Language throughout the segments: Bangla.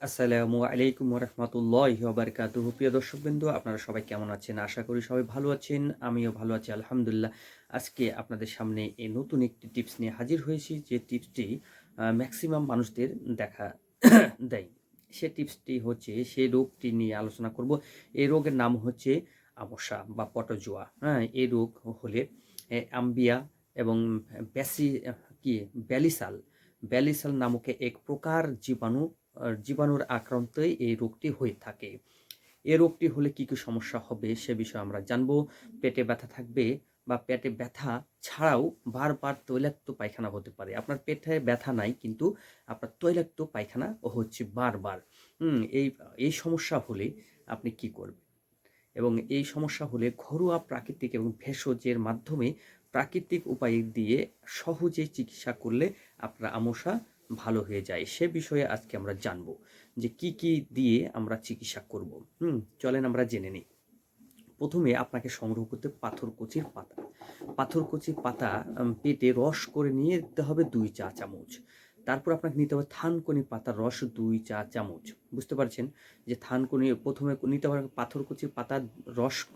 আসসালামু আলাইকুম রহমতুল্লাহ বারকাতুহ প্রিয় দর্শকবৃন্দ, আপনারা সবাই কেমন আছেন? আশা করি সবাই ভালো আছেন, আমিও ভালো আছি, আলহামদুলিল্লাহ। আজকে আপনাদের সামনে এই নতুন একটি টিপস নিয়ে হাজির হয়েছি, যে টিপসটি ম্যাক্সিমাম মানুষদের দেখা দেয়। সে টিপসটি হচ্ছে সেই রোগটি নিয়ে আলোচনা করব। এই রোগের নাম হচ্ছে আমশা বা পটজোয়া। হ্যাঁ এই রোগ হলে আম্বিয়া এবং ব্যাসি, কি, ব্যালিসাল। ব্যালিসাল নামক এক প্রকার জীবাণু জীবাণুর আক্রান্তই এই রোগটি হয়ে থাকে। এই রোগটি হলে কি কি সমস্যা হবে সে বিষয়ে আমরা জানব। পেটে ব্যথা থাকবে বা পেটে ব্যথা ছাড়াও বারবার তৈলাক্ত পায়খানা হতে পারে। আপনার পেটে ব্যথা নাই, কিন্তু আপনার তৈলাক্ত পায়খানা হচ্ছে বারবার। হুম, এই এই সমস্যা হলে আপনি কি করবেন? এবং এই সমস্যা হলে ঘরোয়া প্রাকৃতিক এবং ভেষজের মাধ্যমে প্রাকৃতিক উপায় দিয়ে সহজে চিকিৎসা করলে আপনার আমশা ভালো হয়ে যায়, সে বিষয়ে আজকে আমরা জানব যে কি কি দিয়ে আমরা চিকিৎসা করব। হুম, চলেন আমরা জেনে নিই। প্রথমে আপনাকে সংগ্রহ করতে পাথরকুচির পাতা। পাথরকুচির পাতা পেটে রস করে নিয়ে দিতে হবে দুই চা চামচ। তারপর আপনাকে নিতে হবে থানকুনি পাতার রস দুই চা চামচ। বুঝতে পারছেন? যে থানকুনি, প্রথমে নিতে হবে পাথরকুচির পাতার রস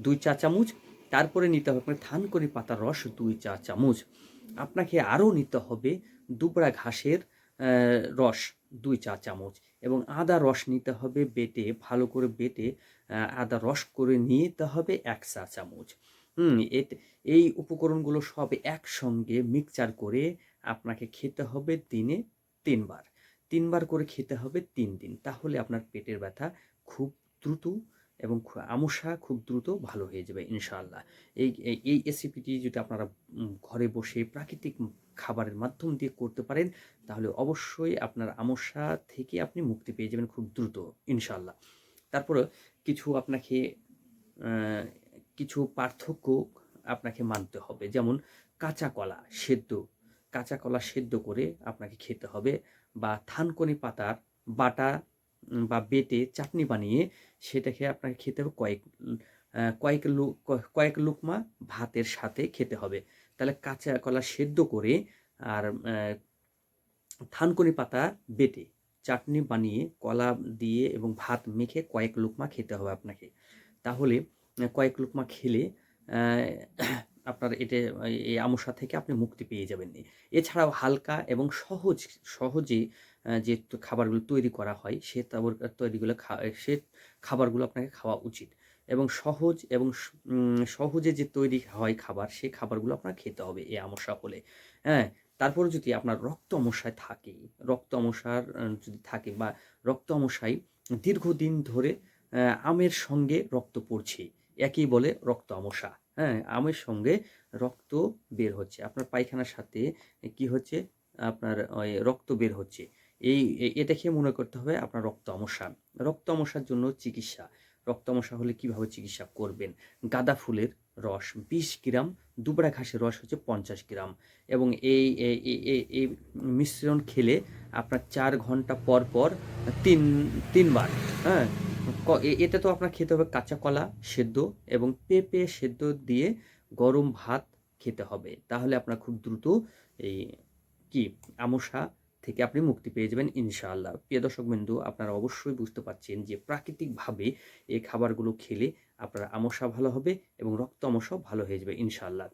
দুই চা চামচ, তারপরে নিতে হবে আপনাকে থানকুনি পাতার রস দুই চা চামচ। আপনাকে আরও নিতে হবে দুবড়া ঘাসের রস, দুই চা চামচ এবং আদা রস নিতে হবে বেটে, ভালো করে বেটে আদা রস করে নিতে হবে এক চা চামচ। হুম এই উপকরণগুলো সব একসঙ্গে মিক্সচার করে আপনাকে খেতে হবে দিনে তিনবার। তিনবার করে খেতে হবে তিন দিন। তাহলে আপনার পেটের ব্যথা খুব দ্রুত এবং আমসা খুব দ্রুত ভালো হয়ে যাবে, ইনশাআল্লাহ। এই, এই- রেসিপিটি যদি আপনারা ঘরে বসে প্রাকৃতিক খাবারের মাধ্যম দিয়ে করতে পারেন, তাহলে অবশ্যই আপনার আমসা থেকে আপনি মুক্তি পেয়ে যাবেন খুব দ্রুত, ইনশাআল্লাহ। তারপরে কিছু আপনাকে কিছু পার্থক্য আপনাকে মানতে হবে। যেমন কাঁচা কলা সেদ্ধ, কাঁচা কলা সেদ্ধ করে আপনাকে খেতে হবে বা থানকনি পাতার বাটা বা বেটে চাটনি বানিয়ে সেটাকে আপনাকে খেতে হবে কয়েক কয়েক লু ক- কয়েক লুকমা ভাতের সাথে খেতে হবে। তাহলে কাঁচা কলা সেদ্ধ করে আর থানকুনি পাতা বেটে চাটনি বানিয়ে কলা দিয়ে এবং ভাত মেখে কয়েক লুকমা খেতে হবে আপনাকে। তাহলে কয়েক লুকমা খেলে আপনার এটা এই আমসা থেকে আপনি মুক্তি পেয়ে যাবেন এছাড়াও হালকা এবং সহজ সহজে যে খাবারগুলো তৈরি করা হয় সে তৈরিগুলো খা- সে খাবারগুলো আপনাকে খাওয়া উচিত। এবং সহজ এবং সহজে যে তৈরি হয় খাবার সেই খাবারগুলো আপনার খেতে হবে এই আমসা হলে। হ্যাঁ তারপর যদি আপনার রক্ত আমসায় থাকে রক্ত আমসার আহ, যদি থাকে বা রক্ত আমসায় দীর্ঘদিন ধরে আমের সঙ্গে রক্ত পড়ছে একই বলে রক্ত আমসা। হ্যাঁ আমের সঙ্গে রক্ত বের হচ্ছে। আপনার পায়খানার সাথে কি হচ্ছে? আপনার ওই রক্ত বের হচ্ছে। এই এটা খেয়ে মনে করতে হবে আপনার রক্ত আমসা রক্ত আমসার জন্য চিকিৎসা। রক্ত আমসা হলে কীভাবে চিকিৎসা করবেন? গাঁদা ফুলের রস, বিশ গ্রাম, দুবড়া ঘাসের রস হচ্ছে পঞ্চাশ গ্রাম। এবং এই- এই মিশ্রণ খেলে আপনার চার ঘণ্টা পর পর তিন, তিনবার হ্যাঁ ক- এ- তো আপনার খেতে হবে কাঁচা কলা সেদ্ধ এবং পেঁপে সেদ্ধ দিয়ে গরম ভাত খেতে হবে। তাহলে আপনার খুব দ্রুত এই কি আমসা থেকে আপনি মুক্তি পেয়ে যাবেন ইনশাআল্লাহ। প্রিয় দর্শক বিন্দু আপনারা অবশ্যই বুঝতে পারছেন যে প্রাকৃতিকভাবে এই খাবারগুলো খেলে আপনার আমসা ভালো হবে এবং রক্ত আমসাও ভালো হয়ে যাবে ইনশাআল্লাহ।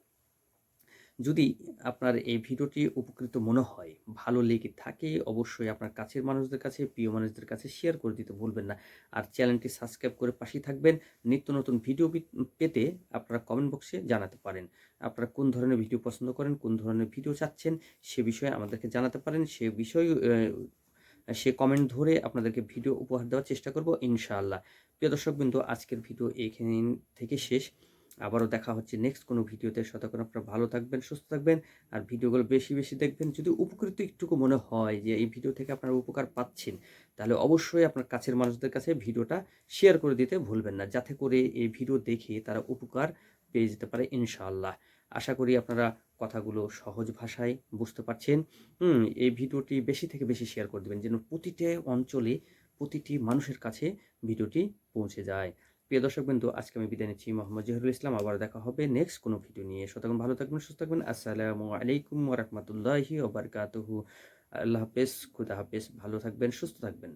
যদি আপনার এই ভিডিওটি উপকৃত মনে হয়, ভালো লেগে থাকে, অবশ্যই আপনার কাছের মানুষদের কাছে, প্রিয় মানুষদের কাছে শেয়ার করে দিতে ভুলবেন না। আর চ্যানেলটি সাবস্ক্রাইব করে পাশেই থাকবেন। নিত্য নতুন ভিডিও পেতে আপনারা কমেন্ট বক্সে জানাতে পারেন। আপনারা কোন ধরনের ভিডিও পছন্দ করেন, কোন ধরনের ভিডিও চাচ্ছেন, সে বিষয়ে আমাদেরকে জানাতে পারেন। সে বিষয় সে কমেন্ট ধরে আপনাদেরকে ভিডিও উপহার দেওয়ার চেষ্টা করব, ইনশাআল্লাহ। প্রিয় দর্শকবৃন্দ, আজকের ভিডিও এইখানে থেকে শেষ। আবারও দেখা হচ্ছে নেক্সট কোনো ভিডিওতে। শতক্ষণ আপনারা ভালো থাকবেন, সুস্থ থাকবেন, আর ভিডিওগুলো বেশি বেশি দেখবেন। যদি উপকৃত একটুকু মনে হয় যে এই ভিডিও থেকে আপনারা উপকার পাচ্ছেন, তাহলে অবশ্যই আপনার কাছের মানুষদের কাছে ভিডিওটা শেয়ার করে দিতে ভুলবেন না, যাতে করে এই ভিডিও দেখে তারা উপকার পেয়ে যেতে পারে ইনশাআল্লাহ। আশা করি আপনারা কথাগুলো সহজ ভাষায় বুঝতে পারছেন। হুম, এই ভিডিওটি বেশি থেকে বেশি শেয়ার করে দেবেন, যেন প্রতিটা অঞ্চলে প্রতিটি মানুষের কাছে ভিডিওটি পৌঁছে যায়। প্রিয় দর্শক বিন্দু আজকে আমি বিদায় নিচ্ছি মোহাম্মদ জহিরুল ইসলাম। আবার দেখা হবে নেক্সট কোনো ভিডিও নিয়ে। সুতরাং ভালো থাকবেন সুস্থ থাকবেন আসসালামু আলাইকুম ওরহমতুল্লাহি ওবরকাতহু আল্লাহ হাফেজ, খুদা হাফেজ। ভালো থাকবেন, সুস্থ থাকবেন।